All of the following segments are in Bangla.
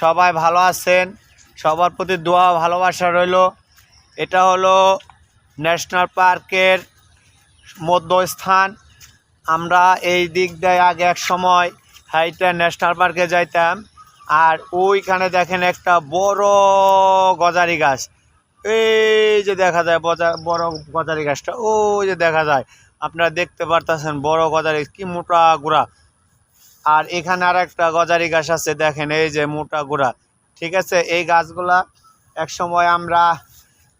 সবাই ভালো আছেন? সবার প্রতি দোয়া ভালোবাসা রইল। এটা হলো ন্যাশনাল পার্কের মধ্যস্থান। আমরা এই দিক দিয়ে আগে এক সময় হাইটা ন্যাশনাল পার্কে যাইতাম। আর ওইখানে দেখেন একটা বড় গজারি গাছ। এই যে দেখা যায় বড় গজারি গাছটা, ওই যে দেখা যায়। আপনারা দেখতে পারতেছেন বড় গজারি, কি মোটা গুড়া। আর এখানে আর একটা গজারি গাছ আছে, দেখেন, এই যে মোটা গোড়া, ঠিক আছে? এই গাছগুলা এক সময় আমরা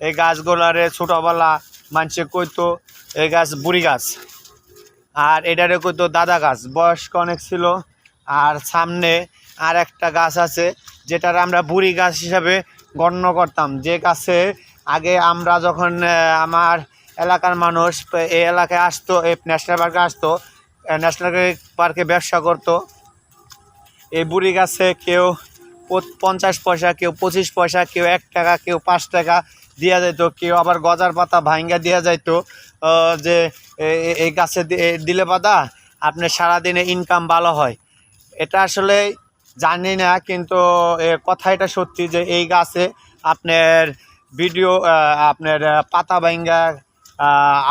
এই গাছগুলারে ছোটোবেলা মানুষে কইতো, এই গাছ বুড়ি গাছ, আর এটারে কইতো দাদা গাছ, বয়স্ক অনেক ছিল, আর সামনে আর একটা গাছ আছে, যেটার আমরা বুড়ি গাছ হিসাবে গণ্য করতাম। যে গাছে আগে আমরা যখন আমার এলাকার মানুষ এই এলাকায় আসতো, এই ন্যাশনাল পার্কে আসতো ন্যাশনাল পার্কে ব্যবসা করতো। এই বুড়ি গাছে কেউ পঞ্চাশ পয়সা, কেউ পঁচিশ পয়সা, কেউ এক টাকা, কেউ পাঁচ টাকা দেওয়া যাইতো, কেউ আবার গজার পাতা ভাঙ্গা দেওয়া যাইতো যে এই গাছে দিলে পাতা আপনার সারাদিনে ইনকাম ভালো হয়। এটা আসলে জানি না, কিন্তু কথা এটা সত্যি যে এই গাছে আপনার ভিডিও আপনার পাতা ভাঙ্গা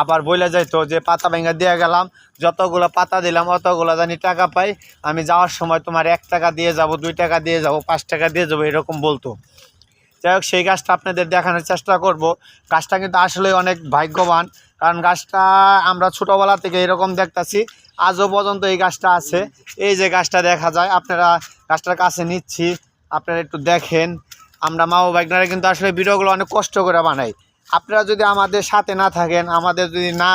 আবার বলে যাইতো যে পাতা ভাঙ্গা দিয়ে গেলাম, যতগুলো পাতা দিলাম, অতগুলো জানি টাকা পাই। আমি যাওয়ার সময় তোমার এক টাকা দিয়ে যাব, দুই টাকা দিয়ে যাব, পাঁচ টাকা দিয়ে যাব, এরকম বলতো। যাই হোক, সেই গাছটা আপনাদের দেখানোর চেষ্টা করব। গাছটা কিন্তু আসলে অনেক ভাগ্যবান, কারণ গাছটা আমরা ছোটোবেলা থেকে এরকম দেখতাছি, আজও পর্যন্ত এই গাছটা আছে। এই যে গাছটা দেখা যায়, আপনারা গাছটার কাছে নিচ্ছি, আপনারা একটু দেখেন। আমরা মা ও বাইকনারা কিন্তু আসলে ভিডিওগুলো অনেক কষ্ট করে বানাই। আপনারা যদি আমাদের সাথে না থাকেন, আমাদের যদি না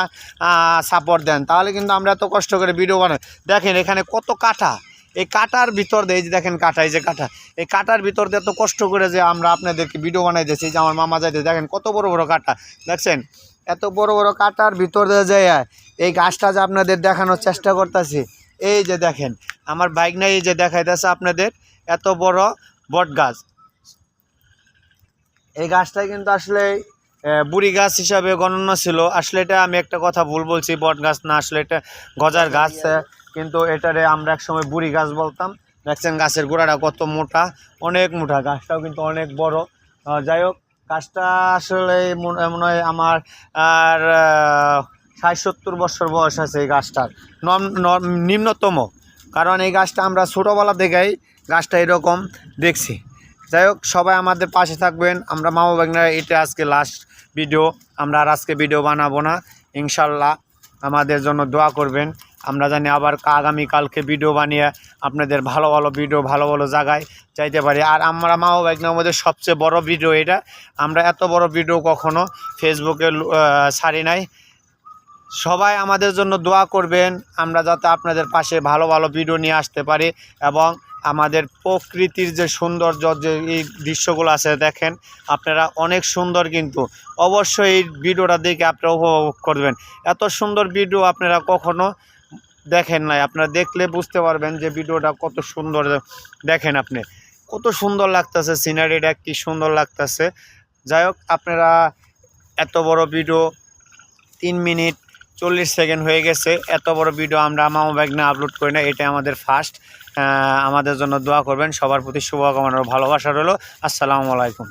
সাপোর্ট দেন, তাহলে কিন্তু আমরা এত কষ্ট করে ভিডিও বানাই। দেখেন এখানে কত কাটা। এই কাটার ভিতর দিয়ে, এই যে দেখেন কাটা, এই যে কাটা। এই কাটার ভিতর দিয়ে এত কষ্ট করে যে আমরা আপনাদেরকে ভিডিও বানাই দিয়েছি। যে আমার মামা যাইতে, দেখেন কত বড় বড় কাটা। দেখছেন? এত বড় বড় কাটার ভিতর দিয়ে যায় এই গাছটা যে আপনাদের দেখানোর চেষ্টা করতেছি, এই যে দেখেন, আমার বাইক নাই, এই যে দেখাইতেছে আপনাদের, এত বড় বট গাছ। এই গাছটা কিন্তু আসলে বুড়ি গাছ হিসাবে গণনা ছিল। আসলে এটা আমি একটা কথা ভুল বলছি, বট গাছ না, আসলে এটা গজার গাছ কিন্তু এটারে আমরা একসময় বুড়ি গাছ বলতাম। দেখছেন গাছের গোড়াটা কত মোটা, অনেক মোটা, গাছটাও কিন্তু অনেক বড়। যাই হোক, গাছটা আসলে মনে হয় আমার, আর ষাট সত্তর বছর বয়স আছে এই গাছটার। নিম্নতম। কারণ এই গাছটা আমরা ছোটোবেলা থেকেই গাছটা এরকম দেখছি। যাই হোক, সবাই আমাদের পাশে থাকবেন। আমরা মামা বাগনার এটা আজকে লাস্ট ভিডিও আমরা আর আজকে ভিডিও বানাবো না। ইনশাল্লাহ আমাদের জন্য দোয়া করবেন। আমরা জানি আবার আগামীকালকে ভিডিও বানিয়ে আপনাদের ভালো ভালো ভিডিও ভালো ভালো জায়গায় চাইতে পারি। আর আমরা মা ও মধ্যে সবচেয়ে বড় ভিডিও এটা। আমরা এত বড় ভিডিও কখনো ফেসবুকে ছাড়ি নাই। সবাই আমাদের জন্য দোয়া করবেন। আমরা যাতে আপনাদের পাশে ভালো ভালো ভিডিও নিয়ে আসতে পারি এবং আমাদের প্রকৃতির যে সৌন্দর্য, যে এই দৃশ্যগুলো আছে, দেখেন, আপনারা অনেক সুন্দর কিন্তু। অবশ্যই এই ভিডিওটা দেখে আপনারা উপভোগ করবেন। এত সুন্দর ভিডিও আপনারা কখনো দেখেন নাই। আপনারা দেখলে বুঝতে পারবেন যে ভিডিওটা কত সুন্দর দেখেন আপনি। কত সুন্দর লাগতেছে সিনারিটা, কি সুন্দর লাগতেছে। যাই হোক, আপনারা এত বড় ভিডিও, তিন মিনিট চল্লিশ সেকেন্ড হয়ে গেছে। এত বড় ভিডিও আমরা মামা ব্যাগনে আপলোড করি না এটা আমাদের ফার্স্ট আমাদের জন্য দোয়া করবেন, সবার প্রতি শুভকামনা ভালোবাসা রইল। আসসালামু আলাইকুম।